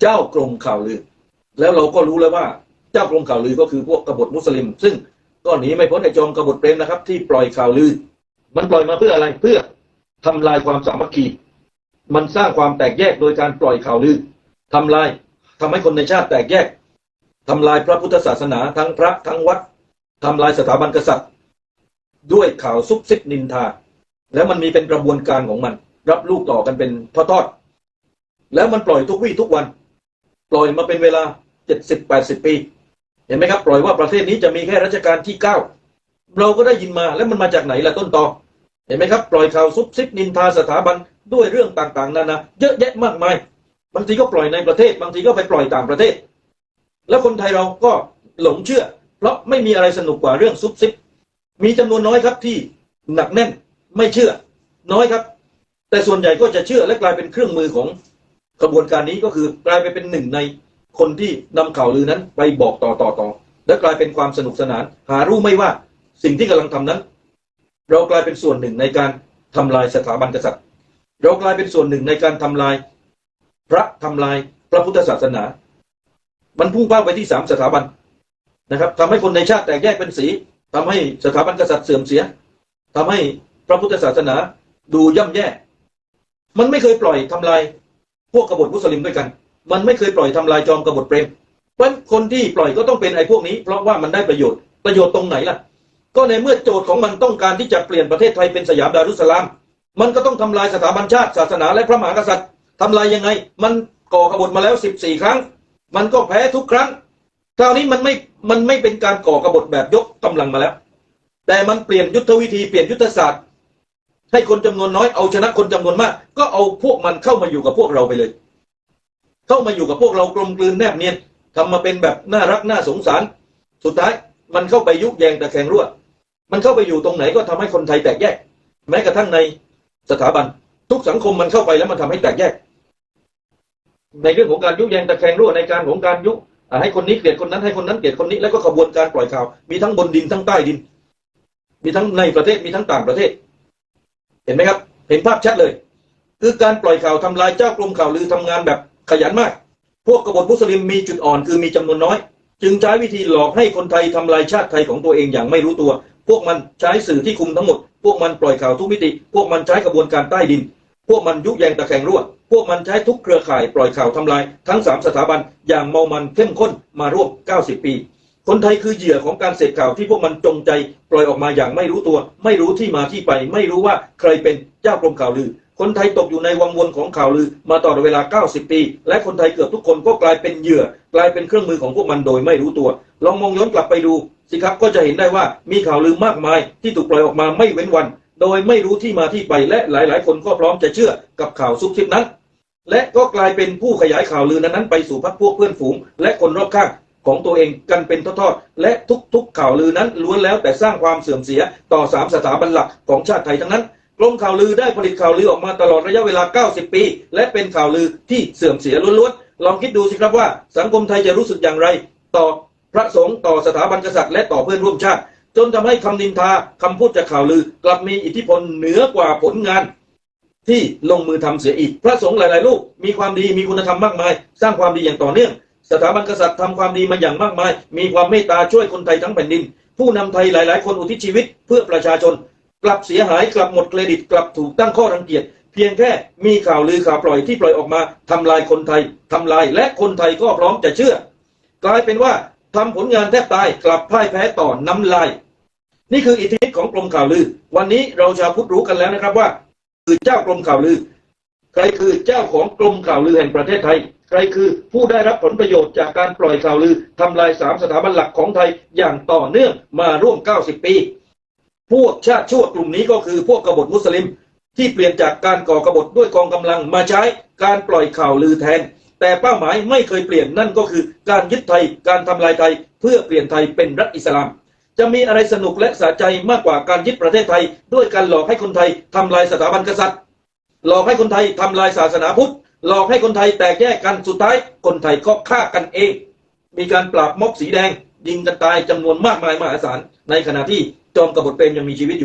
เจ้ากรมข่าวลือ แล้วเราก็รู้แล้วว่า เจ้ากรมข่าวลือก็คือพวกกบฏมุสลิม ซึ่งก็หนีไม่พ้นไอ้จอมกบฏเปรมนะครับ ที่ปล่อยข่าวลือ มันปล่อยมาเพื่ออะไรเพื่อทำลายความสามัคคี มันสร้างความแตกแยกโดยการปล่อยข่าวลือทำลายทำให้คนในชาติแตกแยกทำลายพระพุทธศาสนาทั้งพระทั้งวัดทำลายสถาบันกษัตริย์ ด้วยข่าวซุบซิบนินทา แล้วมันมีเป็นกระบวนการของมัน รับลูกต่อกันเป็นทอดๆแล้วมันปล่อยทุกวี่ทุกวัน ปล่อยมาเป็นเวลาเจ็ดสิบแปดสิบปี เห็นไหมครับ ปล่อยว่าประเทศนี้จะมีแค่รัชกาลที่เก้าเราก็ได้ยินมาแล้วมันมาจากไหนล่ะต้นตอเห็นไหมครับ ปล่อยข่าวซุบซิบนินทาสถาบันด้วยเรื่องต่างๆนานาเยอะแยะมากมาย บางทีก็ปล่อยในประเทศ บางทีก็ไปปล่อยต่างประเทศ แล้วคนไทยเราก็หลงเชื่อ เพราะไม่มีอะไรสนุกกว่าเรื่องซุบซิบมีจำนวนน้อยครับที่หนักแน่นไม่เชื่อ น้อยครับ แต่ส่วนใหญ่ก็จะเชื่อและกลายเป็นเครื่องมือของ กระบวนการนี้ก็คือกลายไปเป็นหนึ่งในคนที่นำข่าวลือนั้นไปบอกต่อต่อต่อและกลายเป็นความสนุกสนาน หารู้ไม่ว่าสิ่งที่กำลังทำนั้น เรากลายเป็นส่วนหนึ่งในการทำลายสถาบันกษัตริย์ เรากลายเป็นส่วนหนึ่งในการทำลาย พระทำลายพระพุทธศาสนา มันพุ่งเป้าไปที่สามสถาบันนะครับทำให้คนในชาติแตกแยกเป็นสีทำให้สถาบันกษัตริย์เสื่อมเสียทำให้พระพุทธศาสนาดูย่ำแย่ มันไม่เคยปล่อยทำลาย วกกบฏมุสลิมด้วยกัน มันไม่เคยปล่อยทำลายจอมกบฏเปรมเพราะคนที่ปล่อยก็ต้องเป็นไอ้พวกนี้ เพราะว่ามันได้ประโยชน์ประโยชน์ตรงไหนล่ะ ก็ในเมื่อโจทย์ของมันต้องการที่จะเปลี่ยนประเทศไทยเป็นสยามดารุสสลาม มันก็ต้องทำลายสถาบันชาติศาสนาและพระมหากษัตริย์ทำลายยังไง มันก่อกบฏมาแล้วสิบสี่ครั้ง มันก็แพ้ทุกครั้งคราวนี้มันไม่มันไม่เป็นการก่อกบฏแบบยกกำลังมาแล้ว แต่มันเปลี่ยนยุทธวิธีเปลี่ยนยุทธศาสตร์ ให้คนจำนวนน้อยเอาชนะคนจำนวนมาก ก็เอาพวกมันเข้ามาอยู่กับพวกเราไปเลย เข้ามาอยู่กับพวกเรากลมกลืนแนบเนียนทำมาเป็นแบบน่ารักน่าสงสาร สุดท้ายมันเข้าไปยุแยงตะแคงรั่ว มันเข้าไปอยู่ตรงไหนก็ทำให้คนไทยแตกแยก แม้กระทั่งในสถาบัน ทุกสังคมมันเข้าไปแล้วมันทำให้แตกแยก ในเรื่องของการยุแยงตะแคงรั่วในการของการยุให้คนนี้เกลียดคนนั้นให้คนนั้นเกลียดคนนี้แล้วก็ขบวนการปล่อยข่าว มีทั้งบนดินทั้งใต้ดิน มีทั้งในประเทศมีทั้งต่างประเทศ เห็นไหมครับ เห็นภาพชัดเลย คือการปล่อยข่าวทำลายเจ้ากรมข่าวลือทำงานแบบขยันมาก พวกกบฏมุสลิมมีจุดอ่อนคือมีจำนวนน้อย จึงใช้วิธีหลอกให้คนไทยทำลายชาติไทยของตัวเองอย่างไม่รู้ตัว พวกมันใช้สื่อที่คุมทั้งหมด พวกมันปล่อยข่าวทุกมิติ พวกมันใช้กระบวนการใต้ดิน พวกมันยุแยงตะแคงรั่วพวกมันใช้ทุกเครือข่ายปล่อยข่าวทำลายทั้งสามสถาบันอย่างเมามันเข้มข้นมาร่วม 90 ปี คนไทยคือเหยื่อของการเสพข่าวที่พวกมันจงใจปล่อยออกมาอย่างไม่รู้ตัว ไม่รู้ที่มาที่ไป ไม่รู้ว่าใครเป็นเจ้ากรมข่าวลือ คนไทยตกอยู่ในวังวนของข่าวลือ มาตลอดเวลา 90 ปี และคนไทยเกือบทุกคนก็กลายเป็นเหยื่อ กลายเป็นเครื่องมือของพวกมันโดยไม่รู้ตัว ลองมองย้อนกลับไปดูสิครับก็จะเห็นได้ว่ามีข่าวลือมากมายที่ถูกปล่อยออกมาไม่เว้นวัน โดยไม่รู้ที่มาที่ไปและหลาย ๆ คนก็พร้อมจะเชื่อกับข่าวซุบซิบนั้นและก็กลายเป็นผู้ขยายข่าวลือนั้นๆไปสู่พรรคพวกเพื่อนฝูง และคนรอบข้าง ของตัวเองกันเป็นทอดๆและทุกๆข่าวลือนั้นล้วนแล้วแต่สร้างความเสื่อมเสียต่อสามสถาบันหลักของชาติไทยทั้งนั้นกรมข่าวลือได้ผลิตข่าวลือออกมาตลอดระยะเวลา 90 ปี และเป็นข่าวลือที่เสื่อมเสียล้วนๆลองคิดดูสิครับว่าสังคมไทยจะรู้สึกอย่างไร ต่อพระสงฆ์ต่อสถาบันกษัตริย์และต่อเพื่อนร่วมชาติ จนทำให้คำนินทาคำพูดจากข่าวลือกลับมีอิทธิพลเหนือกว่าผลงาน ที่ลงมือทำเสียอีก พระสงฆ์หลายๆรูปมีความดีมีคุณธรรมมากมาย สร้างความดีอย่างต่อเนื่อง สถาบันกษัตริย์ทำความดีมาอย่างมากมาย มีความเมตตาช่วยคนไทยทั้งแผ่นดิน ผู้นำไทยหลาย ๆ คนอุทิศชีวิตเพื่อประชาชน กลับเสียหายกลับหมดเครดิต กลับถูกตั้งข้อรังเกียจ เพียงแค่มีข่าวลือข่าวปล่อยที่ปล่อยออกมาทำลายคนไทยทำลายและคนไทยก็พร้อมจะเชื่อ กลายเป็นว่าทำผลงานแทบตายกลับพ่ายแพ้ต่อน้ำลาย นี่คืออิทธิฤทธิ์ของกรมข่าวลือ วันนี้เราชาวพุทธรู้กันแล้วนะครับว่าคือเจ้ากรมข่าวลือ ใครคือเจ้าของกรมข่าวลือแห่งประเทศไทย ใครคือผู้ได้รับผลประโยชน์จากการปล่อยข่าวลือทำลายสามสถาบันหลักของไทยอย่างต่อเนื่องมาร่วม 90 ปี พวกชาติชั่วกลุ่มนี้ก็คือพวกกบฏมุสลิม ที่เปลี่ยนจากการก่อกบฏด้วยกองกำลังมาใช้การปล่อยข่าวลือแทน แต่เป้าหมายไม่เคยเปลี่ยนนั่นก็คือการยึดไทย การทำลายไทย เพื่อเปลี่ยนไทยเป็นรัฐอิสลามจะมีอะไรสนุกและสะใจมากกว่าการยึดประเทศไทย ด้วยการหลอกให้คนไทยทำลายสถาบันกษัตริย์ หลอกให้คนไทยทำลายศาสนาพุทธหลอกให้คนไทยแตกแยกกันสุดท้าย คนไทยก็ฆ่ากันเอง มีการปราบม็อบสีแดง ยิงกันตายจำนวนมากมายมหาศาลในขณะที่จอมกบฏเปรมยังมีชีวิตอยู่